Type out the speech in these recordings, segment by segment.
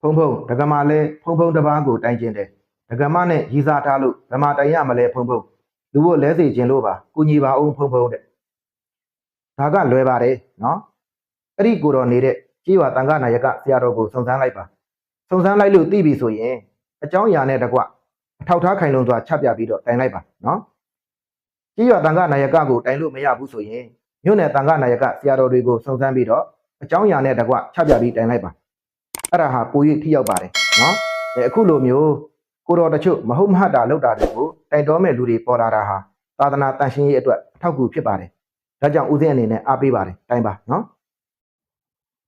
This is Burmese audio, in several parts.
ဖုံဖုံဒကမာလဲဖုံဖုံတစ်ပါးကိုတိုင်ကျင်တယ်ဒကမနဲ့ရီစာထားလို့ဓမ္မတိုင်ရမလဲဖုံဖုံလူဖို့လဲစေခြင်းလို့ပါကုညီပါအောင်ဖုံဖုံတဲ့ဒါကလွယ်ပါတယ်နော်အဲ့ဒီကိုတော်နေတဲ့ကြေးဝတန်ခနာယကဆရာတော်ကိုစုံစမ်းလိုက်ပါစုံစမ်းလိုက်လို့သိပြီဆိုရင်အကြောင်းအရာနဲ့တကွအထောက်ထားခိုင်လုံစွာချပြပြီးတော့တိုင်လိုက်ပါနော်ကြေးဝတန်ခနာယကကိုတိုင်လို့မရဘူးဆိုရင်မြို့နယ်တန်ခနာယကဆရာတော်တွေကိုစုံစမ်းပြီးတော့အကြောင်းအရာနဲ့တကွချပြပြီးတိုင်လိုက်ပါ အဲ့ဒါဟာပို၍ထိရောက်ပါတယ်နော်အဲအခုလိုမျိုးကိုတော်တချို့မဟုတ်မဟတ်တာလောက်တာတွေကိုတိုင်တော်မဲ့လူတွေပေါ်လာတာဟာသာသနာတန်ရှင်းရေးအတွက်အထောက်အကူဖြစ်ပါတယ်ဒါကြောင့်ဦးဇင်းအနေနဲ့အားပေးပါတယ်တိုင်ပါနော်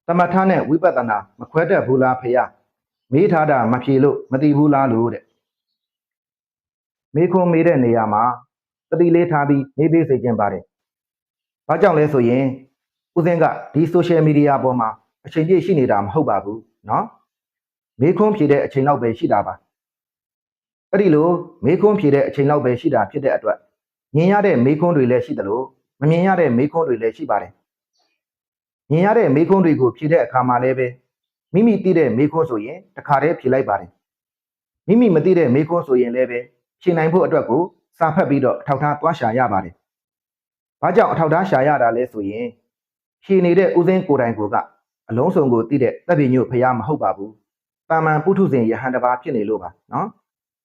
တမထနဲ့ဝိပဿနာမခွဲတတ်ဘူးလားဖေယမေးထားတာမဖြေလို့မသိဘူးလားလို့တဲ့မေးခွန်းမေးတဲ့နေရာမှာတတိလေးထားပြီးမေးပေးစေခြင်းပါတယ်ဘာကြောင့်လဲဆိုရင်ဦးဇင်းကဒီ social media ပေါ်မှာအချိန်ပြည့်ရှိနေတာမဟုတ်ပါဘူး နော်မေခွန်းဖြေတဲ့အချိန်လောက်ပဲရှိတာပါအဲ့ဒီလိုမေခွန်းဖြေတဲ့အချိန်လောက်ပဲရှိတာဖြစ်တဲ့အတွက်မြင်ရတဲ့မေခွန်းတွေလည်းရှိသလိုမမြင်ရတဲ့မေခွန်းတွေလည်းရှိပါတယ်မြင်ရတဲ့မေခွန်းတွေကိုဖြေတဲ့အခါမှာလည်းပဲမိမိသိတဲ့မေခွန်းဆိုရင်တခါတည်းဖြေလိုက်ပါတယ်မိမိမသိတဲ့မေခွန်းဆိုရင်လည်းပဲဖြေနိုင်ဖို့အတွက်ကိုစာဖတ်ပြီးတော့အထောက်ထားသွားရှာရပါတယ်ဘာကြောင့်အထောက်ထားရှာရတာလဲဆိုရင်ဖြေနေတဲ့ဥစဉ်ကိုယ်တိုင်ကိုယ်က အလုံးစုံကိုတည်တဲ့တပ်ပညုဖရားမဟုတ်ပါဘူး။တာမန်ပုထုဇဉ်ယဟန်တစ်ပါးဖြစ်နေလို့ပါနော်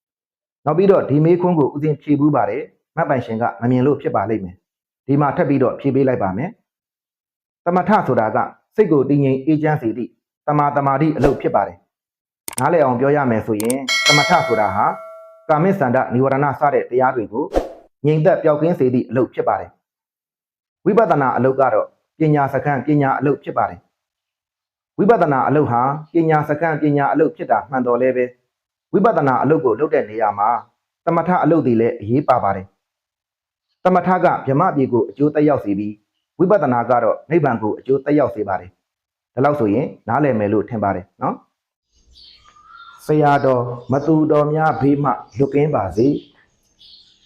။နောက်ပြီးတော့ဒီမေးခွန်းကိုဥစဉ်ဖြေဘူးပါတယ်။မတ်ပိုင်ရှင်ကမမြင်လို့ဖြစ်ပါလိမ့်မယ်။ဒီမှာထပ်ပြီးတော့ဖြေပေးလိုက်ပါမယ်။တမထဆိုတာကစိတ်ကိုတည်ငြိမ်အေးချမ်းစေသည့်တမာတမာတိအလုပ်ဖြစ်ပါတယ်။နားလည်အောင်ပြောရမယ်ဆိုရင်တမထဆိုတာဟာကာမိစန္ဒនិဝရဏစတဲ့တရားတွေကိုငြိမ်သက်ပျောက်ကင်းစေသည့်အလုပ်ဖြစ်ပါတယ်။ဝိပဿနာအလုပ်ကတော့ပညာစခန်းပညာအလုပ်ဖြစ်ပါတယ်။ ဝိပဿနာအလုပ်ဟာပညာစကံပညာအလုပ်ဖြစ်တာမှန်တော်လဲပဲဝိပဿနာအလုပ်ကိုလုပ်တဲ့နေရာမှာတမထအလုပ်တွေလည်းအရေးပါပါတယ်တမထကဗြဟ္မပြေကိုအကျိုးတက်ရောက်စေပြီးဝိပဿနာကတော့နိဗ္ဗာန်ကိုအကျိုးတက်ရောက်စေပါတယ်ဒါလို့ဆိုရင်နားလည်မယ်လို့ထင်ပါတယ်နော်ဆရာတော်မတူတော်များဘေးမှလွတ်ကင်းပါစေ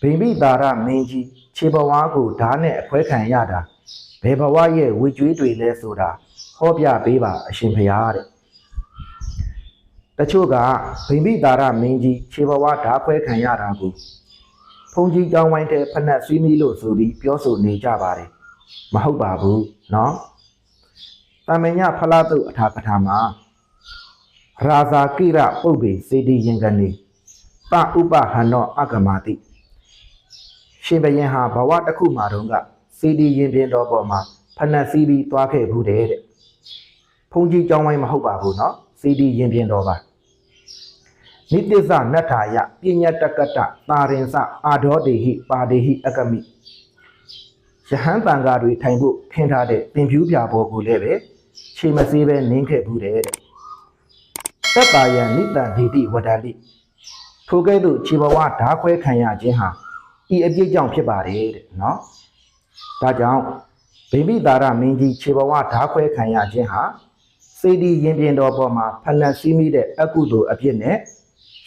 ဗိမ္ပိတာရမင်းကြီးခြေဘဝကိုဓာတ်နဲ့အခွဲခံရတာဘယ်ဘဝရဲ့ဝေကျွေးတွေလဲဆိုတာ ဟောပြပေးပါအရှင်ဖရာတဲ့တချို့ကဗိမ္ပိတာရမင်းကြီးခြေဘဝဓာခွဲခံရတာကိုဖုန်ကြီးကြောင်းဝိုင်းတဲ့ဖက်နှက်စည်းမီလို့ဆိုပြီးပြောဆိုနေကြပါတယ်မဟုတ်ပါဘူးเนาะတမညဖလားတုတ်အထာပထာမှာရာဇာကိရပုပ်ပေစေတီယင်ကနေတဥပဟန္နောအကမာတိရှင်ဘရင်ဟာဘဝတစ်ခုမှာတုန်းကစေတီရင်ပြင်တော်ပေါ်မှာဖက်နှက်စည်းပြီးသွားခဲ့ဘူးတဲ့တဲ့ ဖုန်ကြီးကြောင်းဝိုင်းမဟုတ်ပါဘူးเนาะစီဒီရင်ပြင်တော်ပါနိတ္တဇနတ္ထာယပညာတကတ္တတာရင်စအာဒောတေဟိပါဒေဟိအကမိယဟန်တန်ဃာတွေထိုင်ဖို့ခင်းထားတဲ့တင်ဖြူးပြဘောကိုလည်းပဲခြေမစေးပဲနင်းခဲ့ဘူးတဲ့တဲ့တတ္တာယနိတ္တဒေတိဝဒန္တိထိုကဲ့သို့ခြေဘဝဓာခွဲခံရခြင်းဟာဤအပြစ်ကြောင့်ဖြစ်ပါတယ်တဲ့เนาะဒါကြောင့် ဗိမိတာရမင်းကြီးခြေဘဝဓာခွဲခံရခြင်းဟာ စေတီရင်ပြင်တော်ပေါ်မှာဖလန်စီးမိတဲ့အကုသိုလ်အပြစ်နဲ့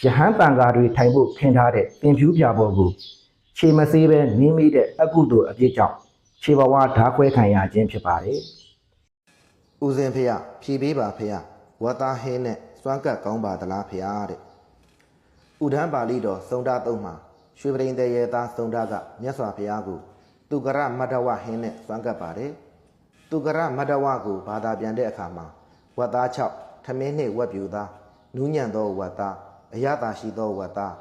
ယဟန်တန်ဃာတွေထိုင်ဖို့ခင်းထားတဲ့တင်ဖြူးပြပေါ်ကိုခြေမစေးပဲနင်းမိတဲ့အကုသိုလ်အပြစ်ကြောင့်ခြေဘဝဓာခွဲခံရခြင်းဖြစ်ပါတယ်။ဦးစင်ဖေယဖြည်ပေးပါဖေယဝတ်သားဟင်းနဲ့စွမ်းကပ်ကောင်းပါသလားဖေယတဲ့။ဥဒန်းပါဠိတော်သုံးတာသုံးမှာရွှေပရိန်တရေသားသုံးတာကမြတ်စွာဘုရားကိုသူကရမတ္တဝဟင်းနဲ့စွမ်းကပ်ပါတယ်သူကရမတ္တဝကိုဘာသာပြန်တဲ့အခါမှာ ဝတ်သား6ထမင်းနှင့်ဝက်ပြူသားနူးညံ့သောဝတ်သားအရသာရှိသောဝတ်သား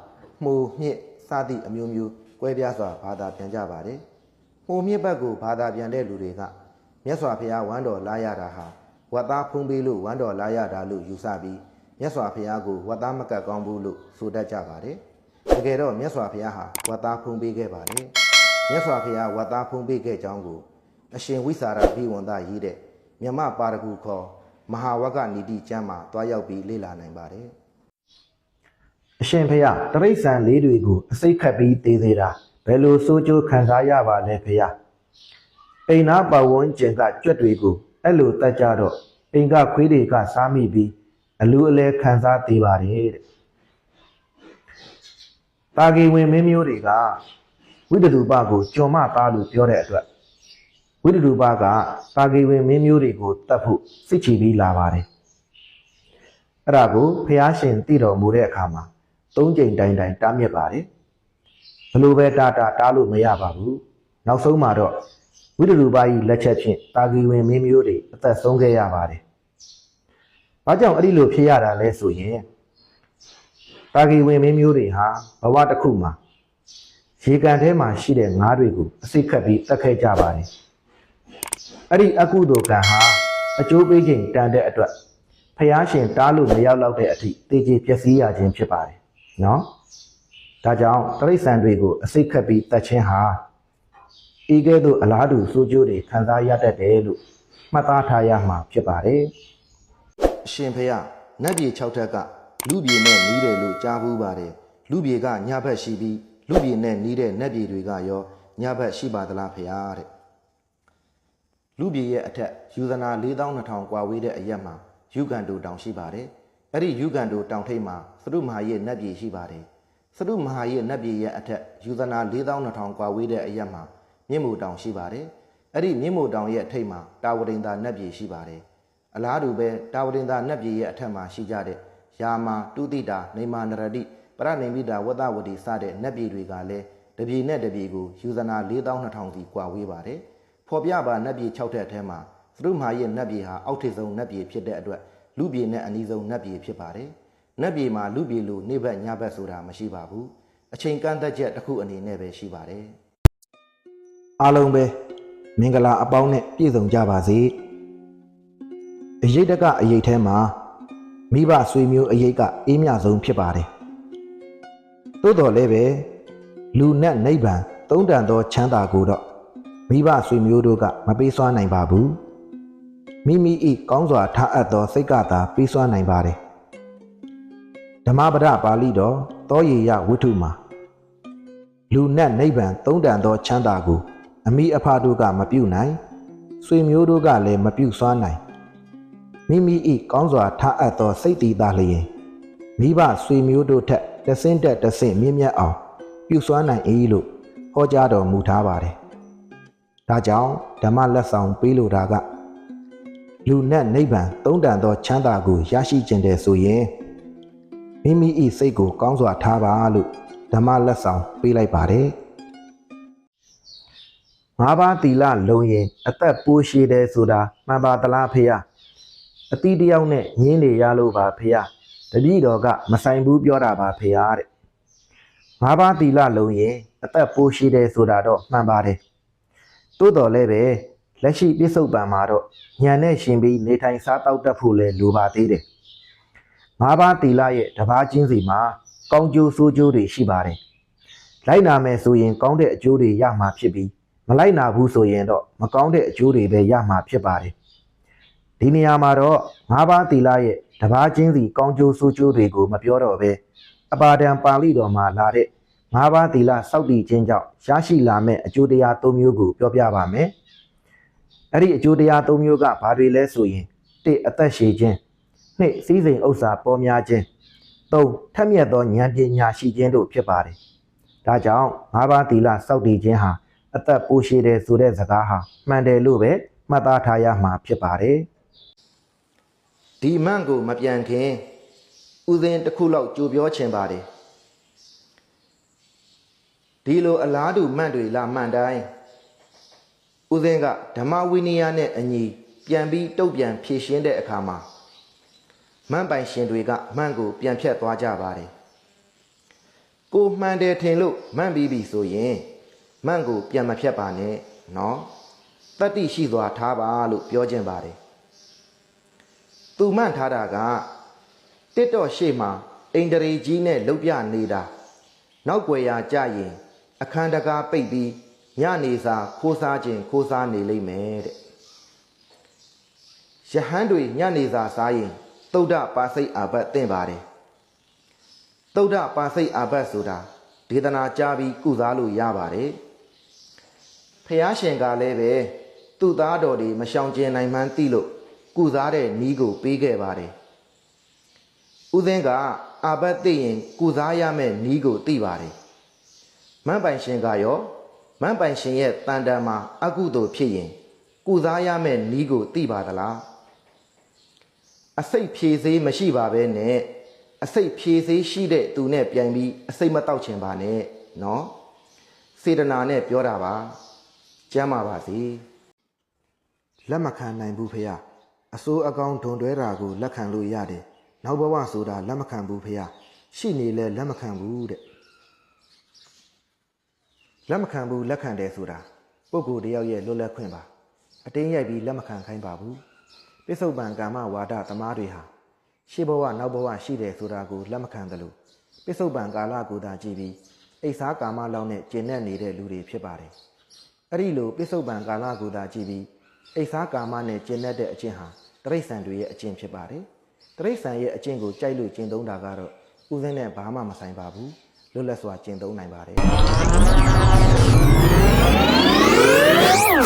မှုမြင့်စသည့်အမျိုးမျိုးကွဲပြားစွာဘာသာပြန်ကြပါတယ်မှုမြင့်ဘက်ကိုဘာသာပြန်တဲ့လူတွေကမြတ်စွာဘုရားဝမ်းတော်လာရတာဟာဝတ်သားဖုံးပေးလို့ဝမ်းတော်လာရတာလို့ယူဆပြီးမြတ်စွာဘုရားကိုဝတ်သားမကတ်ကောင်းဘူးလို့ဆိုတတ်ကြပါတယ်တကယ်တော့မြတ်စွာဘုရားဟာဝတ်သားဖုံးပေးခဲ့ပါတယ်မြတ်စွာဘုရားဝတ်သားဖုံးပေးခဲ့ကြောင်းကိုအရှင်ဝိစာရဘိဝန္တရေးတဲ့မြမပါရဂုခေါ် မဟာဝကနိတိကျမ်းမှာတွားရောက်ပြီးလေ့လာနိုင်ပါတယ်အရှင်ဘုရားတရိษံလေးတွေကိုအစိတ်ခတ်ပြီးတည်သေးတာဘယ်လိုစိုးကြိုးခံစားရပါလဲဘုရားအိမ်နာပဝန်းကျင်ကကြွက်တွေကိုအဲ့လိုတတ်ကြတော့အိမ်ကခွေးတွေကစားမိပြီးအလူအလဲခံစားသေးပါတယ်တဲ့တာဂီဝင်မင်းမျိုးတွေကဝိတ္တုပကိုကြုံမသားလို့ပြောတဲ့အတွက် ဝိတ္တုပကတာဂီဝင်မင်းမျိုးတွေကိုတတ်ဖို့စိတ်ချပြီးလာပါတယ်အဲ့ဒါကိုဖះရှင်တည်တော်မူတဲ့အခါမှာသုံးကြိမ်တိုင်တိုင်တားမြစ်ပါတယ်ဘလို့ပဲတာတာတားလို့မရပါဘူးနောက်ဆုံးမှာတော့ဝိတ္တရူပကြီးလက်ချက်ဖြင့်တာဂီဝင်မင်းမျိုးတွေအသက်ဆုံးခဲ့ရပါတယ်ဘာကြောင့်အဲ့ဒီလိုဖြစ်ရတာလဲဆိုရင်တာဂီဝင်မင်းမျိုးတွေဟာဘဝတစ်ခုမှာရေကန်ထဲမှာရှိတဲ့ငါးတွေကိုအစိတ်ခတ်ပြီးတက်ခဲ့ကြပါတယ် အဲ့ဒီအကုသိုလ်ကံဟာအကျိုးပေးခြင်းတန်တဲ့အတွက်ဖျားရှင်တားလို့မရောက်တော့တဲ့အထိတေကြီးပျက်စီးရခြင်းဖြစ်ပါတယ်နော်ဒါကြောင့်တရိษံတွေကိုအစိတ်ခတ်ပြီးတက်ခြင်းဟာဤကဲ့သို့အလားတူစိုးကျိုးတွေခံစားရတတ်တယ်လို့မှတ်သားထားရမှာဖြစ်ပါတယ်အရှင်ဖျားနတ်ပြည်6ထက်ကလူပြည်နဲ့နီးတယ်လို့ကြားဘူးပါတယ်လူပြည်ကညဘက်ရှိပြီးလူပြည်နဲ့နီးတဲ့နတ်ပြည်တွေကရောညဘက်ရှိပါသလားဖျားတဲ့ လူပြေရဲ့အထက်ယူဇနာ4200ကွာဝေးတဲ့အရက်မှာယူကန်တိုတောင်ရှိပါတယ်။အဲ့ဒီယူကန်တိုတောင်ထိပ်မှာသရုမဟာရဲ့နတ်ပြည်ရှိပါတယ်။သရုမဟာရဲ့နတ်ပြည်ရဲ့အထက်ယူဇနာ4200ကွာဝေးတဲ့အရက်မှာမြင့်မို့တောင်ရှိပါတယ်။အဲ့ဒီမြင့်မို့တောင်ရဲ့ထိပ်မှာတာဝရင်သာနတ်ပြည်ရှိပါတယ်။အလားတူပဲတာဝရင်သာနတ်ပြည်ရဲ့အထက်မှာရှိကြတဲ့ယာမာတုတိတာနေမာနရတိပရနိမိတာဝတ္တဝတိစတဲ့နတ်ပြည်တွေကလည်းတပြည်နဲ့တပြည်ကိုယူဇနာ4200စီကွာဝေးပါတယ်။ ဖော်ပြပါနတ်ပြည်6ထက်အထဲမှာသရုမာရဲ့နတ်ပြည်ဟာအောက်ထိပ်ဆုံးနတ်ပြည်ဖြစ်တဲ့အတွက်လူပြည်နဲ့အနီးဆုံးနတ်ပြည်ဖြစ်ပါတယ်။နတ်ပြည်မှာလူပြည်လူနေဘက်ညဘက်ဆိုတာမရှိပါဘူး။အချိန်ကန့်သက်ချက်တစ်ခုအနေနဲ့ပဲရှိပါတယ်။အားလုံးပဲမင်္ဂလာအပေါင်းနဲ့ပြည့်စုံကြပါစေ။အရေးတကအရေးထဲမှာမိဘဆွေမျိုးအရေးကအေးမြဆုံးဖြစ်ပါတယ်။သို့တော်လည်းပဲလူနဲ့နိဗ္ဗာန်သုံးတန်သောချမ်းသာကိုတော့ မိဘဆွေမျိုးတို့ကမပေးစွမ်းနိုင်ပါဘူးမိမိဤကောင်းစွာထားအပ်သောစိတ်ကသာပေးစွမ်းနိုင်ပါတယ်ဓမ္မပဒပါဠိတော်သောရေယဝိထုမှာလူနဲ့နိဗ္ဗာန်သုံးတန်သောချမ်းသာကိုအမိအဖတို့ကမပြုနိုင်ဆွေမျိုးတို့ကလည်းမပြုစွမ်းနိုင်မိမိဤကောင်းစွာထားအပ်သောစိတ်တည်သားလျင်မိဘဆွေမျိုးတို့ထက်တဆင့်တက်တဆင့်မြင့်မြတ်အောင်ပြုစွမ်းနိုင်၏လို့ဟောကြားတော်မူထားပါတယ် ဒါကြောင့်ဓမ္မလက်ဆောင်ပေးလိုတာကလူနဲ့နိဗ္ဗာန်သုံးတန်သောချမ်းသာကိုရရှိခြင်းတဲ့ဆိုရင်မိမိဤစိတ်ကိုကောင်းစွာထားပါလို့ဓမ္မလက်ဆောင်ပေးလိုက်ပါတယ်ငါးပါးသီလလုံရင်အသက်ပိုးရှိတယ်ဆိုတာမှန်ပါသလားဖေယအတိတယောက်နဲ့ညင်းနေရလို့ပါဖေယတပည့်တော်ကမဆိုင်ဘူးပြောတာပါဖေယတဲ့ငါးပါးသီလလုံရင်အသက်ပိုးရှိတယ်ဆိုတာတော့မှန်ပါတယ် သို့တော်လည်းပဲလက်ရှိပြစ္ဆုတ်ပံမှာတော့ညံနဲ့ရှင်ပြီးနေထိုင်စားတောက်တတ်ဖို့လည်းလိုပါသေးတယ်။ငါးပါးတီလာရဲ့တပါးချင်းစီမှာကောင်းကျိုးဆိုးကျိုးတွေရှိပါတယ်။လိုက်နာမယ်ဆိုရင်ကောင်းတဲ့အကျိုးတွေရမှာဖြစ်ပြီးမလိုက်နာဘူးဆိုရင်တော့မကောင်းတဲ့အကျိုးတွေပဲရမှာဖြစ်ပါတယ်။ဒီနေရာမှာတော့ငါးပါးတီလာရဲ့တပါးချင်းစီကောင်းကျိုးဆိုးကျိုးတွေကိုမပြောတော့ပဲအပါဒံပါဠိတော်မှာလာတဲ့ ငါးပါးသီလစောင့်တည်ခြင်းကြောင့်ရရှိလာမယ့်အကျိုးတရား၃မျိုးကိုပြောပြပါမယ်။အဲ့ဒီအကျိုးတရား၃မျိုးကဘာတွေလဲဆိုရင်၁အသက်ရှည်ခြင်း၂စည်းစိမ်ဥစ္စာပေါ်များခြင်း၃ထက်မြက်သောဉာဏ်ပညာရှိခြင်းတို့ဖြစ်ပါတယ်။ဒါကြောင့်ငါးပါးသီလစောင့်တည်ခြင်းဟာအသက်ပိုရှည်တယ်ဆိုတဲ့စကားဟာမှန်တယ်လို့ပဲမှတ်သားထားရမှာဖြစ်ပါတယ်။ဒီမန့်ကိုမပြန်ခင်ဥစဉ်တစ်ခုလောက်ကြိုပြောချင်ပါတယ်။ ဒီလိုအလားတူမှန်တွေလာမှန်တိုင်းဦးစင်းကဓမ္မဝိနည်းနဲ့အညီပြန်ပြီးတုတ်ပြန်ဖြည့်ရှင်းတဲ့အခါမှာမှန်ပိုင်ရှင်တွေကမှန်ကိုပြန်ဖြတ်သွားကြပါတယ်ကိုမှန်တယ်ထင်လို့မှန်ပြီးပြီဆိုရင်မှန်ကိုပြန်မဖြတ်ပါနဲ့နော်တတ္တိရှိစွာထားပါလို့ပြောခြင်းပါတယ်သူမှန်ထားတာကတစ်တော့ရှေ့မှာအိန္ဒြေကြီးနဲ့လှုပ်ပြနေတာနောက်ွယ်ရာကြရင် အခန်းတကားပိတ်ပြီးညနေစာခိုးစားခြင်းခိုးစားနေလိမ့်မယ်တဲ့ယဟန်တွေညနေစာစားရင်သုဒ္ဓပါစိတ်အာဘတ်သင့်ပါတယ်သုဒ္ဓပါစိတ်အာဘတ်ဆိုတာဒေသနာကြားပြီးကုစားလို့ရပါတယ်ဖះရှင်ကလည်းပဲသူ့သားတော်တွေမရှောင်ကျင်နိုင်မှန်းသိလို့ကုစားတဲ့နီးကိုပေးခဲ့ပါတယ်ဥသင်းကအာဘတ်သိရင်ကုစားရမယ့်နီးကိုသိပါတယ် မန်းပိုင်ရှင်ကရောမန်းပိုင်ရှင်ရဲ့တန်တန်မှာအကုသို့ဖြစ်ရင်ကုစားရမယ့်နီးကိုသိပါသလားအစိတ်ဖြေစေးမရှိပါပဲနဲ့အစိတ်ဖြေစေးရှိတဲ့သူနဲ့ပြိုင်ပြီးအစိတ်မတောက်ချင်ပါနဲ့နော်စေတနာနဲ့ပြောတာပါကျမ်းပါပါစေလက်မခံနိုင်ဘူးဖေ။အစိုးအကောင်ဒွန်တွဲတာကိုလက်ခံလို့ရတယ်။နောက်ဘဝဆိုတာလက်မခံဘူးဖေ။ရှိနေလဲလက်မခံဘူးတဲ့။ လက်မခံဘူးလက်ခံတယ်ဆိုတာပုဂ္ဂိုလ်တယောက်ရဲ့လွတ်လပ်ခွင့်ပါ။အတင်းရိုက်ပြီးလက်မခံခိုင်းပါဘူး။ပိဿုပံကာမဝါဒသမားတွေဟာရှေ့ဘဝနောက်ဘဝရှိတယ်ဆိုတာကိုလက်မခံတယ်လို့ပိဿုပံကာလကိုသာကြည့်ပြီးအိဆာကာမလောက်နဲ့ကျင့်တဲ့နေတဲ့လူတွေဖြစ်ပါတယ်။အဲ့ဒီလိုပိဿုပံကာလကိုသာကြည့်ပြီးအိဆာကာမနဲ့ကျင့်တဲ့အကျင့်ဟာတရိษံတွေရဲ့အကျင့်ဖြစ်ပါတယ်။တရိษံရဲ့အကျင့်ကိုကြိုက်လို့ကျင့်သုံးတာကတော့ဥစဉ်နဲ့ဘာမှမဆိုင်ပါဘူး။လွတ်လပ်စွာကျင့်သုံးနိုင်ပါတယ်။ Yeah.